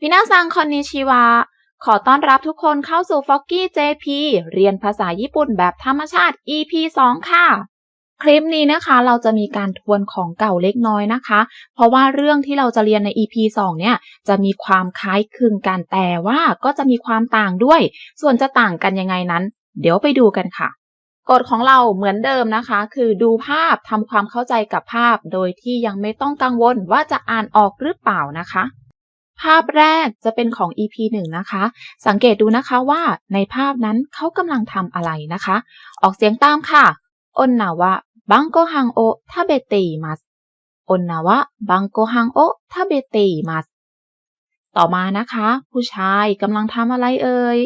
มินาซังคอนนิชิวะ ขอต้อนรับทุกคนเข้าสู่ f o g g y JP เรียนภาษาญี่ปุ่นแบบธรรมชาติ EP 2 ค่ะ คลิปนี้นะคะเราจะมีการทวนของเก่าเล็กน้อยนะคะ เพราะว่าเรื่องที่เราจะเรียนใน EP 2 เนี่ย จะมีความคล้ายคลึงกันแต่ว่าก็จะมีความต่างด้วย ส่วนจะต่างกันยังไงนั้น เดี๋ยวไปดูกันค่ะกฎของเราเหมือนเดิมนะคะ คือดูภาพทำความเข้าใจกับภาพ โดยที่ยังไม่ต้องกังวลว่าจะอ่านออกหรือเปล่านะคะ ภาพแรกจะเป็นของ EP 1 นะคะ สังเกตดูนะคะว่าในภาพนั้นเขากำลังทำอะไรนะคะ ออกเสียงตามค่ะอนนาวะบังโกฮังโอทาเบเตอิมัสอนนาวะบังโกฮังโอทาเบเตมัสต่อมานะคะ ผู้ชายกำลังทำอะไรเอ่ย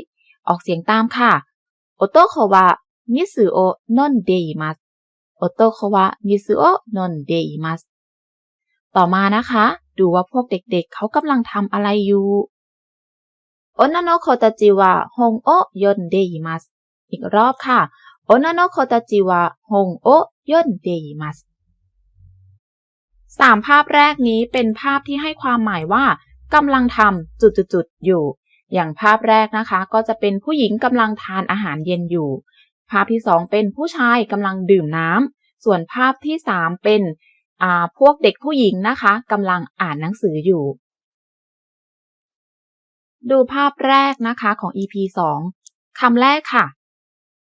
ออกเสียงตามค่ะโอโตโควะมิสึโอนนเดอิมัสโอโตโควะมิสึโอนนเดมัสต่อมานะคะ ดูว่าพวกเด็กๆ เขากำลังทำอะไรอยู่โอนาโนโคตาจิวะฮงโอยนเดอิมัสอีกรอบค่ะโอนาโนโคตาจิวะฮงโอยนเดอิมัสสามภาพแรกนี้เป็นภาพที่ให้ความหมายว่ากำลังทำจุดๆๆอยู่ อย่างภาพแรกนะคะ ก็จะเป็นผู้หญิงกำลังทานอาหารเย็นอยู่ ภาพที่สองเป็นผู้ชายกำลังดื่มน้ำส่วนภาพที่สามเป็น พวกเด็กผู้หญิงนะคะกำลังอ่านหนังสืออยู่ ดูภาพแรกนะคะของ EP 2คำแรกค่ะ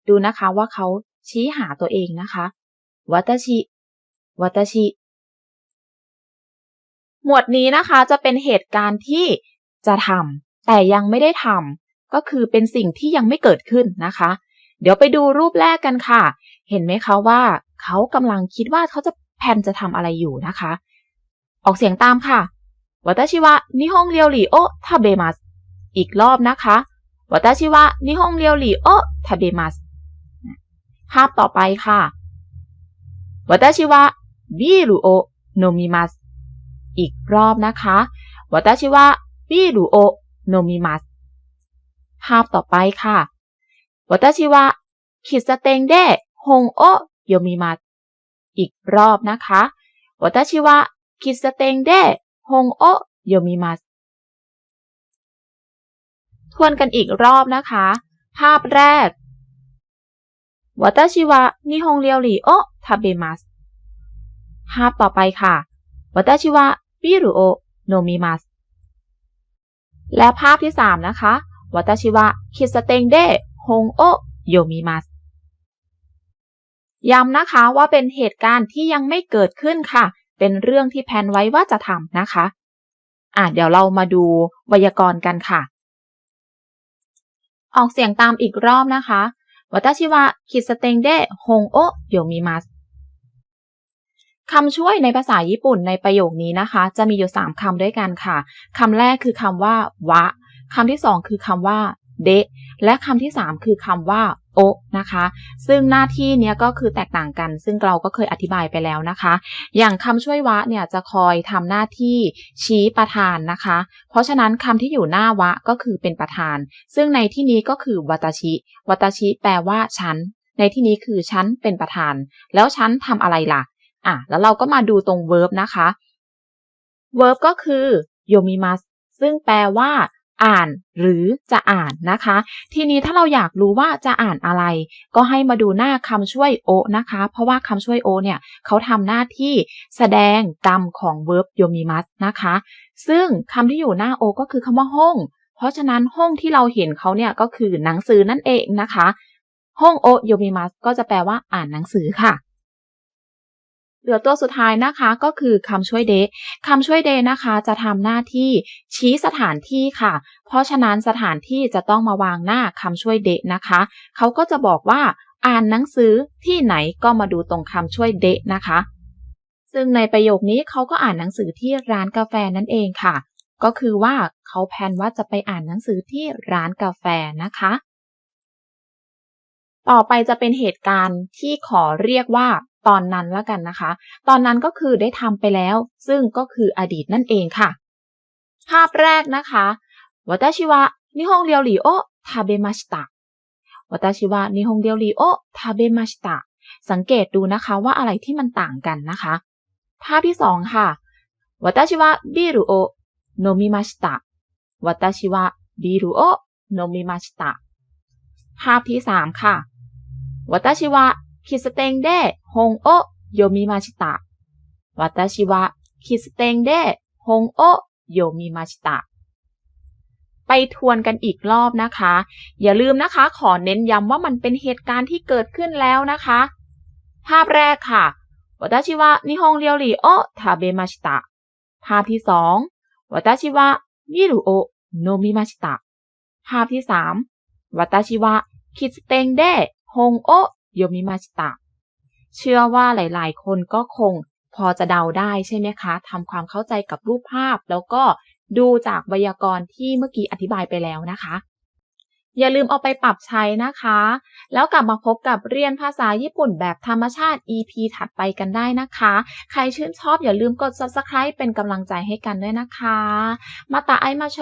ดูนะคะว่าเขาชี้หาตัวเองนะคะวัตชิวัตชิหมวดนี้นะคะจะเป็นเหตุการณ์ที่จะทำแต่ยังไม่ได้ทำก็คือเป็นสิ่งที่ยังไม่เกิดขึ้นนะคะ เดี๋ยวไปดูรูปแรกกันค่ะ เห็นไหมคะว่า เขากำลังคิดว่าเขาจะ แพนจะทำอะไรอยู่นะคะ ออกเสียงตามค่ะวัตชิวะนิฮงเรียวหลีโอทาเบมัสอีกรอบนะคะวัตชิวะนิฮงเรียวหลีโอทาเบมัสภาพต่อไปค่ะวัตชิวะบิรุโอโนมิมัสอีกรอบนะคะวัตชิวะบิรุโอโนมิมัสภาพต่อไปค่ะวัตชิวะคิสเตงเดฮงโอโยมิมัส อีกรอบนะคะวาตาชิวะคิสเตงเดฮงโอโยมิมัสทวนกันอีกรอบนะคะ ภาพแรกวาตาชิวะนิฮงเรียวรีโอทาเบมัสภาพต่อไปค่ะวาตาชิวะบิรุโอโนมิมัสและภาพที่สามนะคะวาตาชิวะคิสเตง ย้ำนะคะว่าเป็นเหตุการณ์ที่ยังไม่เกิดขึ้นค่ะ เป็นเรื่องที่แพนไว้ว่าจะทำนะคะ อะเดี๋ยวเรามาดูไวยากรณ์กันค่ะ ออกเสียงตามอีกรอบนะคะวัตชิวะคิสเตงเดฮงโอโยมิมัสคำช่วยในภาษาญี่ปุ่นในประโยคนี้นะคะ จะมีอยู่ 3คำด้วยกันค่ะคำแรกคือคำว่า วะคำที่สองคือคำว่า เดะและคำที่ 3 คือคำว่าโอนะคะ ซึ่งหน้าที่เนี้ยก็คือแตกต่างกัน ซึ่งเราก็เคยอธิบายไปแล้วนะคะ อย่างคำช่วยวะเนี่ยจะคอยทำหน้าที่ชี้ประธานนะคะ เพราะฉะนั้นคำที่อยู่หน้าวะก็คือเป็นประธาน ซึ่งในที่นี้ก็คือวัตชิวัตชิแปลว่าฉัน ในที่นี้คือฉันเป็นประธาน แล้วฉันทำอะไรล่ะอะแล้วเราก็มาดูตรง verb นะคะ verb ก็คือโยมิมัสซึ่งแปลว่า อ่านหรือจะอ่านนะคะ ทีนี้ถ้าเราอยากรู้ว่าจะอ่านอะไร ก็ให้มาดูหน้าคำช่วยโอนะคะ เพราะว่าคำช่วยโอเนี่ยเขาทำหน้าที่แสดงกรรมของ verb โยมิมัสนะคะ ซึ่งคำที่อยู่หน้าโอก็คือคำว่าห้อง เพราะฉะนั้นห้องที่เราเห็นเขาเนี่ยก็คือหนังสือนั่นเองนะคะ ห้องโอโยมิมัสก็จะแปลว่าอ่านหนังสือค่ะ เหลือตัวสุดท้ายนะคะก็คือคำช่วยเดคำช่วยเดนะคะ จะทำหน้าที่ชี้สถานที่ค่ะ เพราะฉะนั้นสถานที่จะต้องมาวางหน้าคำช่วยเดนะคะ เขาก็จะบอกว่าอ่านหนังสือที่ไหนก็มาดูตรงคำช่วยเดนะคะ ซึ่งในประโยคนี้เขาก็อ่านหนังสือที่ร้านกาแฟนั่นเองค่ะ ก็คือว่าเขาแพนว่าจะไปอ่านหนังสือที่ร้านกาแฟนะคะ ต่อไปจะเป็นเหตุการณ์ที่ขอเรียกว่า ตอนนั้นแล้วกันนะคะ ตอนนั้นก็คือได้ทำไปแล้ว ซึ่งก็คืออดีตนั่นเองค่ะ ภาพแรกนะคะวตาชิวะนิฮงเรียวหลีโอทาเบมาชิตะวตาชิวะนิฮงเรียวหลีโอทาเบมาชิตะสังเกตดูนะคะว่าอะไรที่มันต่างกันนะคะ ภาพที่สองค่ะวตาชิวะบิรุโอโนมิมาชิตะวัตชิวะบิรุโอโนมิมาชิตะภาพที่สามค่ะวัตชิวะ คิสเตงเดฮงโอโยมิมาชิตะวัตชิวะคิสเตงเดฮงโอโยมิมาชิตะไปทวนกันอีกรอบนะคะ อย่าลืมนะคะ ขอเน้นย้ำว่ามันเป็นเหตุการณ์ที่เกิดขึ้นแล้วนะคะ ภาพแรกค่ะวัตชิวะนิฮงเรียวริโอทาเบมาชิตะ ภาพที่สองวัตชิวะมิรุโอโนมิมาชิตะ ภาพที่สามวัตชิวะคิสเตงเดฮงโอ โยมิมาชิตะ เชื่อว่าหลายๆ คนก็คงพอจะเดาได้ใช่ไหมคะทำความเข้าใจกับรูปภาพ แล้วก็ดูจากไวยากรณ์ที่เมื่อกี้อธิบายไปแล้วนะคะ อย่าลืมเอาไปปรับใช้นะคะ แล้วกลับมาพบกับเรียนภาษาญี่ปุ่นแบบธรรมชาติ EP ถัดไปกันได้นะคะ ใครชื่นชอบอย่าลืมกด subscribe เป็นกำลังใจให้กันด้วยนะคะ มาตาไอมาโช